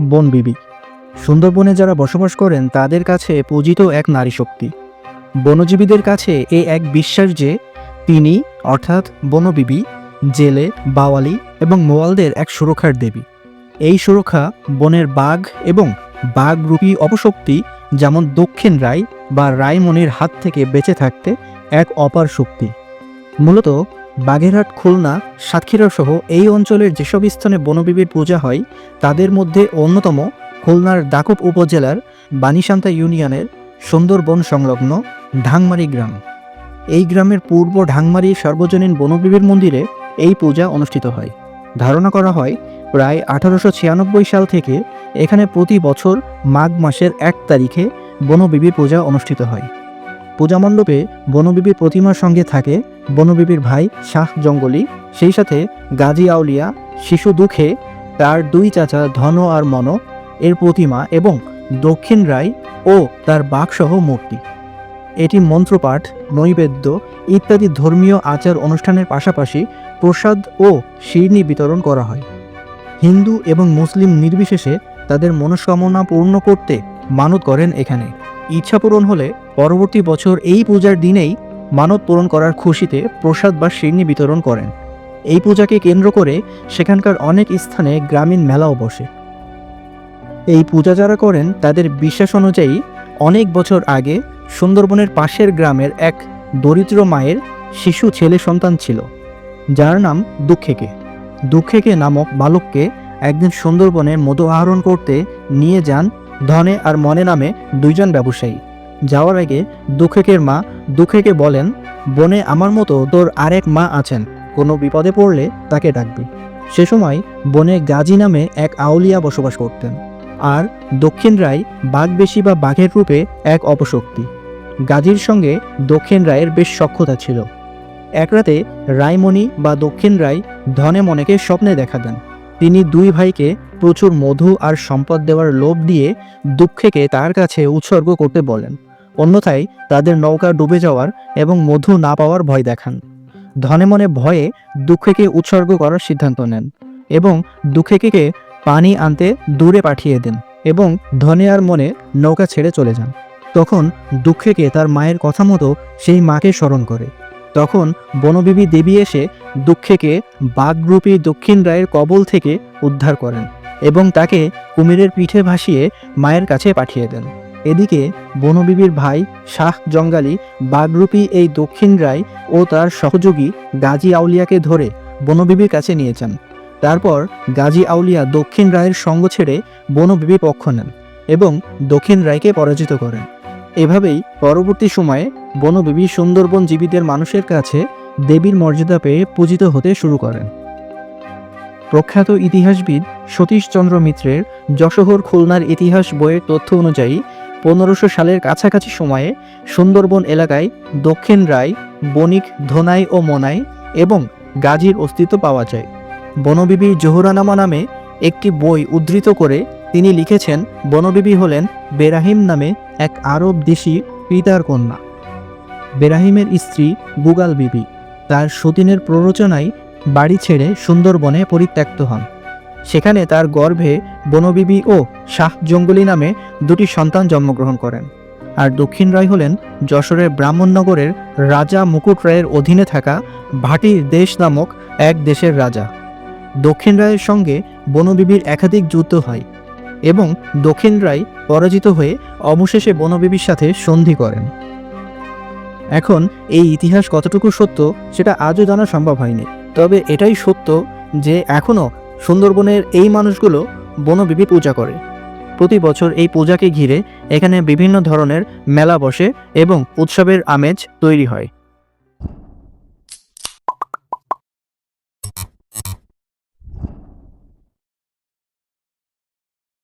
বনবিবি সুন্দরবনে যারা বসবাস করেন, তাদের কাছে পূজিত এক নারী শক্তি। বনজীবীদের কাছে এ এক বিশ্বাস যে, তিনি, অর্থাৎ বনবিবি জেলে, বাওয়ালি এবং মোয়ালদের এক সুরক্ষার দেবী। এই সুরক্ষা বনের বাঘ এবং বাঘরূপী অপশক্তি, যেমন দক্ষিণ রায় বা রায়মনির হাত থেকে বেঁচে থাকতে এক অপার শক্তি। মূলত বাগেরহাট, খুলনা, সাতক্ষীরা সহ এই অঞ্চলের যেসব স্থানে বনবিবির পূজা হয়, তাদের মধ্যে অন্যতম খুলনার দাকুব উপজেলার বানিসান্তা ইউনিয়নের সুন্দরবন সংলগ্ন ঢাংমারি গ্রাম। এই গ্রামের পূর্ব ঢাংমারি সর্বজনীন বনবিবির মন্দিরে এই পূজা অনুষ্ঠিত হয়। ধারণা করা হয়, প্রায় আঠারোশো ছিয়ানব্বই সাল থেকে এখানে প্রতি বছর মাঘ মাসের এক তারিখে বনবিবির পূজা অনুষ্ঠিত হয়। পূজা মণ্ডপে বনবিবির প্রতিমার সঙ্গে থাকে বনবিবির ভাই শাহ জঙ্গলি। সেই সাথে গাজী আউলিয়া, শিশু দুঃখে, তার দুই চাচা ধন আর মন, এর প্রতিমা এবং দক্ষিণ রায় ও তার বাঘসহ মূর্তি। এটি মন্ত্রপাঠ, নৈবেদ্য ইত্যাদি ধর্মীয় আচার অনুষ্ঠানের পাশাপাশি প্রসাদ ও শিরনি বিতরণ করা হয়। হিন্দু এবং মুসলিম নির্বিশেষে তাদের মনস্কামনা পূর্ণ করতে মানত করেন এখানে। ইচ্ছা পূরণ হলে পরবর্তী বছর এই পূজার দিনেই মানত পূরণ করার খুশিতে প্রসাদ বা শিরনি বিতরণ করেন। এই পূজাকে কেন্দ্র করে সেখানকার অনেক স্থানে গ্রামীণ মেলাও বসে। এই পূজা যারা করেন, তাদের বিশ্বাস অনুযায়ী অনেক বছর আগে সুন্দরবনের পাশের গ্রামের এক দরিদ্র মায়ের শিশু ছেলে সন্তান ছিল, যার নাম দুঃখেকে। দুঃখেকে নামক বালককে একদিন সুন্দরবনে মধু আহরণ করতে নিয়ে যান ধনে আর মনে নামে দুইজন ব্যবসায়ী। যাওয়ার আগে দুঃখেকের মা দুঃখেকে বলেন, বনে আমার মতো তোর আরেক মা আছেন, কোনো বিপদে পড়লে তাকে ডাকবি। সে সময় বনে গাজী নামে এক আউলিয়া বসবাস করতেন। আর দক্ষিণ রায় বাঘবেশি বা বাঘের রূপে এক অপশক্তি। গাজীর সঙ্গে দক্ষিণ রায়ের বেশ সক্ষতা ছিল। এক রাতে রায়মণি বা দক্ষিণ রায় ধনে মনেকে স্বপ্নে দেখা দেন। তিনি দুই ভাইকে প্রচুর মধু আর সম্পদ দেওয়ার লোভ দিয়ে দুঃখেকে তার কাছে উৎসর্গ করতে বলেন। অন্যথায় তাদের নৌকা ডুবে যাওয়ার এবং মধু না পাওয়ার ভয় দেখান। ধনে মনে ভয়ে দুঃখেকে উৎসর্গ করার সিদ্ধান্ত নেন এবং দুঃখেকে পানি আনতে দূরে পাঠিয়ে দেন এবং ধনে আর মনে নৌকা ছেড়ে চলে যান। তখন দুঃখেকে তার মায়ের কথা মতো সেই মাকে স্মরণ করে। তখন বনবিবি দেবী এসে দুঃখেকে বাঘরূপী দক্ষিণ রায়ের কবল থেকে উদ্ধার করেন। এবং তাকে কুমিরের পিঠে ভাসিয়ে মায়ের কাছে পাঠিয়ে দেন। এদিকে বনবিবির ভাই শাহ জঙ্গালি বাঘরূপী এই দক্ষিণ রায় ও তার সহযোগী গাজী আউলিয়াকে ধরে বনবিবির কাছে নিয়ে যান। তারপর গাজী আউলিয়া দক্ষিণ রায়ের সঙ্গ ছেড়ে বনবিবি পক্ষ নেন এবং দক্ষিণ রায়কে পরাজিত করেন। এভাবেই পরবর্তী সময়ে বনবিবি সুন্দরবন জীবীদের মানুষের কাছে দেবীর মর্যাদা পেয়ে পূজিত হতে শুরু করেন। প্রখ্যাত ইতিহাসবিদ সতীশচন্দ্র মিত্রের যশোহর খুলনার ইতিহাস বইয়ের তথ্য অনুযায়ী, পনেরোশো সালের কাছাকাছি সময়ে সুন্দরবন এলাকায় দক্ষিণ রায়, বণিক, ধোনাই ও মোনাই এবং গাজীর অস্তিত্ব পাওয়া যায়। বনবিবি জোহরানামা নামে একটি বই উদ্ধৃত করে তিনি লিখেছেন, বনবিবি হলেন বেরাহিম নামে এক আরব দেশি পিতার কন্যা। বেরাহিমের স্ত্রী গুগাল বিবি তার সতীনের প্ররোচনায় বাড়ি ছেড়ে সুন্দরবনে পরিত্যক্ত হন। সেখানে তার গর্ভে বনবিবি ও শাহ জঙ্গলি নামে দুটি সন্তান জন্মগ্রহণ করেন আর দক্ষিণ রায় হলেন যশোরের ব্রাহ্মণনগরের রাজা মুকুট রায়ের অধীনে থাকা ভাটির দেশ নামক এক দেশের রাজা। দক্ষিণ রায়ের সঙ্গে বনবিবির একাধিক যুদ্ধ হয় এবং দক্ষিণ রায় পরাজিত হয়ে অবশেষে বনবিবির সাথে সন্ধি করেন। এখন এই ইতিহাস কতটুকু সত্য সেটা আজও জানা সম্ভব হয়নি। তবে এটাই সত্য যে এখনও সুন্দরবনের এই মানুষগুলো বনবিবি পূজা করে। প্রতি বছর এই পূজাকে ঘিরে এখানে বিভিন্ন ধরনের মেলা বসে এবং উৎসবের আমেজ তৈরি হয়।